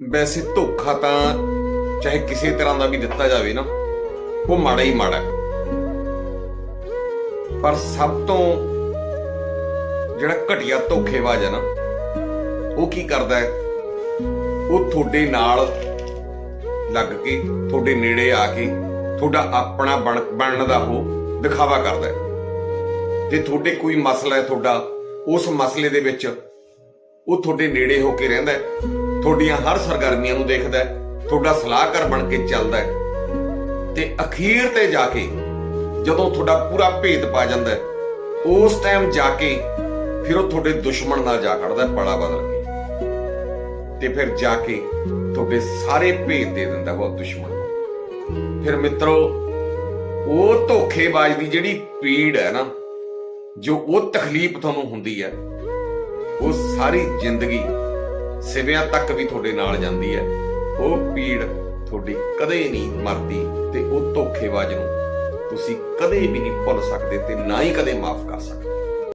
ਵੈਸੇ ਧੋਖਾ ਤਾਂ ਚਾਹੇ ਕਿਸੇ ਤਰ੍ਹਾਂ ਦਾ ਵੀ ਦਿੱਤਾ ਜਾਵੇ ਨਾ, ਉਹ ਮਾੜਾ ਹੀ ਮਾੜਾ ਪਰ ਸਭ ਤੋਂ ਜਿਹੜਾ ਘਟੀਆ ਧੋਖੇਬਾਜ਼ ਹੈ ਨਾ, ਉਹ ਕੀ ਕਰਦਾ ਹੈ? ਉਹ ਤੁਹਾਡੇ ਨਾਲ ਲੱਗ ਕੇ, ਤੁਹਾਡੇ ਨੇੜੇ ਆ ਕੇ, ਤੁਹਾਡਾ ਆਪਣਾ ਬਣ, ਬਣਨ ਦਾ ਉਹ ਦਿਖਾਵਾ ਕਰਦਾ ਹੈ। ਤੇ ਤੁਹਾਡੇ ਕੋਈ ਮਸਲਾ ਹੈ ਤੁਹਾਡਾ, ਉਸ ਮਸਲੇ ਦੇ ਵਿੱਚ ਉਹ ਤੁਹਾਡੇ ਨੇੜੇ ਹੋ ਕੇ ਰਹਿੰਦਾ ਹੈ। ਤੁਹਾਡੀਆਂ ਹਰ ਸਰਗਰਮੀਆਂ ਨੂੰ ਦੇਖਦਾ ਹੈ, ਤੁਹਾਡਾ ਸਲਾਹਕਾਰ ਬਣ ਕੇ ਚੱਲਦਾ ਹੈ। ਤੇ ਅਖੀਰ ਤੇ ਜਾ ਕੇ ਜਦੋਂ ਤੁਹਾਡਾ ਪੂਰਾ ਭੇਦ ਪਾ ਜਾਂਦਾ ਹੈ, ਉਸ ਟਾਈਮ ਜਾ ਕੇ ਫਿਰ ਉਹ ਤੁਹਾਡੇ ਦੁਸ਼ਮਣ ਨਾਲ ਜਾ ਖੜਦਾ ਹੈ ਪੜਾ ਬਦਲ ਕੇ। ਤੇ ਫਿਰ ਜਾ ਕੇ ਤੁਹਾਡੇ ਸਾਰੇ ਭੇਦ ਦੇ ਦਿੰਦਾ ਉਹ ਦੁਸ਼ਮਣ ਨੂੰ। ਫਿਰ ਮਿੱਤਰੋ, ਉਹ ਧੋਖੇਬਾਜ਼ ਦੀ ਜਿਹੜੀ ਪੀੜ ਹੈ ਨਾ, ਜੋ ਉਹ ਤਕਲੀਫ ਤੁਹਾਨੂੰ ਹੁੰਦੀ ਹੈ, ਉਹ ਸਾਰੀ ਜ਼ਿੰਦਗੀ ਸਿਵਿਆਂ ਤੱਕ ਵੀ ਤੁਹਾਡੇ ਨਾਲ ਜਾਂਦੀ ਹੈ। ਉਹ ਪੀੜ ਤੁਹਾਡੀ ਕਦੇ ਨਹੀਂ ਮਰਦੀ ਤੇ ਉਹ ਧੋਖੇਬਾਜ਼ ਨੂੰ ਤੁਸੀਂ ਕਦੇ ਵੀ ਨਹੀਂ ਭੁੱਲ ਸਕਦੇ ਤੇ ਨਾ ਹੀ ਕਦੇ ਮਾਫ ਕਰ ਸਕਦੇ।